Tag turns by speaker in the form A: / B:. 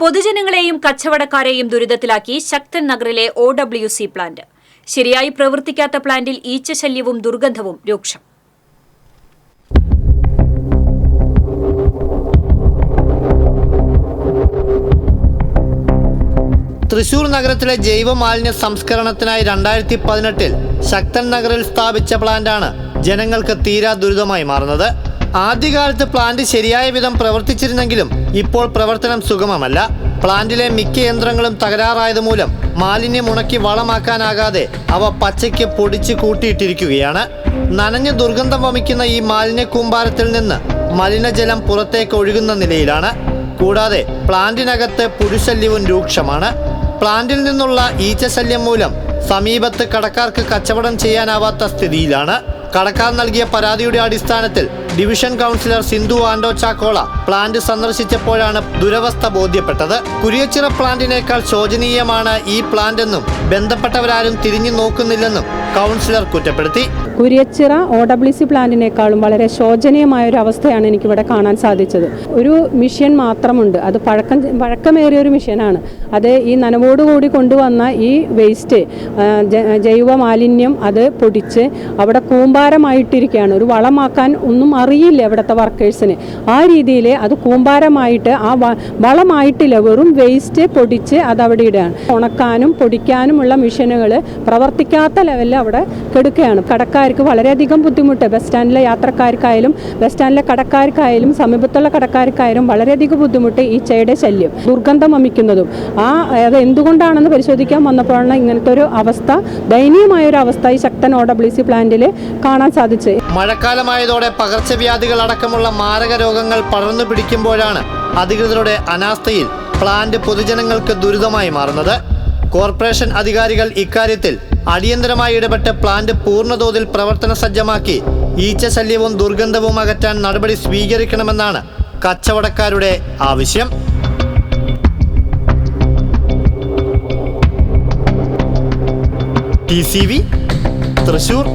A: പൊതുജനങ്ങളെയും കച്ചവടക്കാരെയും ദുരിതത്തിലാക്കി ശക്തൻ നഗറിലെ O W C plant ശരിയായി പ്രവർത്തിക്കാത്ത പ്ലാന്റിൽ ഈച്ചശല്യവും ദുർഗന്ധവും രൂക്ഷം.
B: തൃശൂർ നഗരത്തിലെ ജൈവ മാലിന്യ സംസ്കരണത്തിനായി രണ്ടായിരത്തി പതിനെട്ടിൽ ശക്തൻ നഗറിൽ സ്ഥാപിച്ച പ്ലാന്റാണ് ജനങ്ങൾക്ക് തീരാ ദുരിതമായി മാറുന്നത്. ആദ്യകാലത്ത് പ്ലാന്റ് ശരിയായ വിധം പ്രവർത്തിച്ചിരുന്നെങ്കിലും ഇപ്പോൾ പ്രവർത്തനം സുഗമമല്ല. പ്ലാന്റിലെ മിക്ക യന്ത്രങ്ങളും തകരാറായത് മൂലം മാലിന്യം ഉണക്കി വളമാക്കാനാകാതെ അവ പച്ചയ്ക്ക് പൊടിച്ച് കൂട്ടിയിട്ടിരിക്കുകയാണ്. നനഞ്ഞ് ദുർഗന്ധം വമിക്കുന്ന ഈ മാലിന്യ കൂമ്പാരത്തിൽ നിന്ന് മലിനജലം പുറത്തേക്ക് ഒഴുകുന്ന നിലയിലാണ്. കൂടാതെ പ്ലാന്റിനകത്ത് പുരുശല്യവും രൂക്ഷമാണ്. പ്ലാന്റിൽ നിന്നുള്ള ഈച്ചശല്യം മൂലം സമീപത്ത് കടക്കാർക്ക് കച്ചവടം ചെയ്യാനാവാത്ത സ്ഥിതിയിലാണ്. കടക്കാർ നൽകിയ പരാതിയുടെ അടിസ്ഥാനത്തിൽ division councillor Sindhu Anto Chakkola plant സന്ദർശിച്ചപ്പോഴാണ് ദുരവസ്ഥ ബോധ്യപ്പെട്ടത്. കുരിയച്ചിറ പ്ലാന്റിനേക്കാൾ ശോചനീയമാണ് ഈ പ്ലാന്റ് എന്നും ബന്ധപ്പെട്ടവരാരും തിരിഞ്ഞു നോക്കുന്നില്ലെന്നും കൗൺസിലർ കുറ്റപ്പെടുത്തി.
C: കുരിയച്ചിറ ഒ ഡബ്ല്യു സി പ്ലാന്റിനേക്കാളും വളരെ ശോചനീയമായ ഒരു അവസ്ഥയാണ് എനിക്കിവിടെ കാണാൻ സാധിച്ചത്. ഒരു മിഷ്യൻ മാത്രമുണ്ട്. അത് പഴക്കം പഴക്കമേറിയ ഒരു മിഷ്യനാണ്. അത് ഈ നനവോടുകൂടി കൊണ്ടുവന്ന ഈ വേസ്റ്റ് ആ, ജൈവ മാലിന്യം അത് പൊടിച്ച് അവിടെ കൂമ്പാരമായിട്ടിരിക്കുകയാണ്. ഒരു വളമാക്കാൻ ഒന്നും അറിയില്ല ഇവിടുത്തെ വർക്കേഴ്സിന് ആ രീതിയിൽ അത് കൂമ്പാരമായിട്ട് ആ വളമായിട്ടില്ല. വെറും വേസ്റ്റ് പൊടിച്ച് അത് അവിടെ ഇടുകയാണ്. ഉണക്കാനും പൊടിക്കാനുമുള്ള മെഷീനുകൾ പ്രവർത്തിക്കാത്ത ലെവലിൽ അവിടെ കെടുക്കുകയാണ്. കടക്കാർക്ക് വളരെയധികം ബുദ്ധിമുട്ട്. ബസ് സ്റ്റാൻഡിലെ യാത്രക്കാർക്കായാലും ബസ് സ്റ്റാൻഡിലെ കടക്കാർക്കായാലും സമീപത്തുള്ള കടക്കാർക്കായാലും വളരെയധികം ബുദ്ധിമുട്ട് ഈ ചെയുടെ ശല്യം ദുർഗന്ധം വമിക്കുന്നതും. ആ അത് എന്തുകൊണ്ടാണെന്ന് പരിശോധിക്കാൻ വന്നപ്പോഴാണ് ഇങ്ങനത്തെ ഒരു അവസ്ഥ ദയനീയമായ ഒരു അവസ്ഥ ഈ ശക്തൻ ഒ ഡബ്ല്യു സി പ്ലാന്റിൽ കാണാൻ സാധിച്ചത്.
B: മഴക്കാലമായതോടെ പകർച്ചവ്യാധികൾ അടക്കമുള്ള മാരക രോഗങ്ങൾ പടർന്നു പിടിക്കുമ്പോഴാണ് അധികൃതരുടെ അനാസ്ഥയിൽ പ്ലാന്റ് പൊതുജനങ്ങൾക്ക് ദുരിതമായി മാറുന്നത്. കോർപ്പറേഷൻ അധികാരികൾ ഇക്കാര്യത്തിൽ അടിയന്തരമായി ഇടപെട്ട് പ്ലാന്റ് പൂർണതോതിൽ പ്രവർത്തന സജ്ജമാക്കി ഈച്ചശല്യവും ദുർഗന്ധവും അകറ്റാൻ നടപടി സ്വീകരിക്കണമെന്നാണ് കച്ചവടക്കാരുടെ ആവശ്യം. T C V Thrissur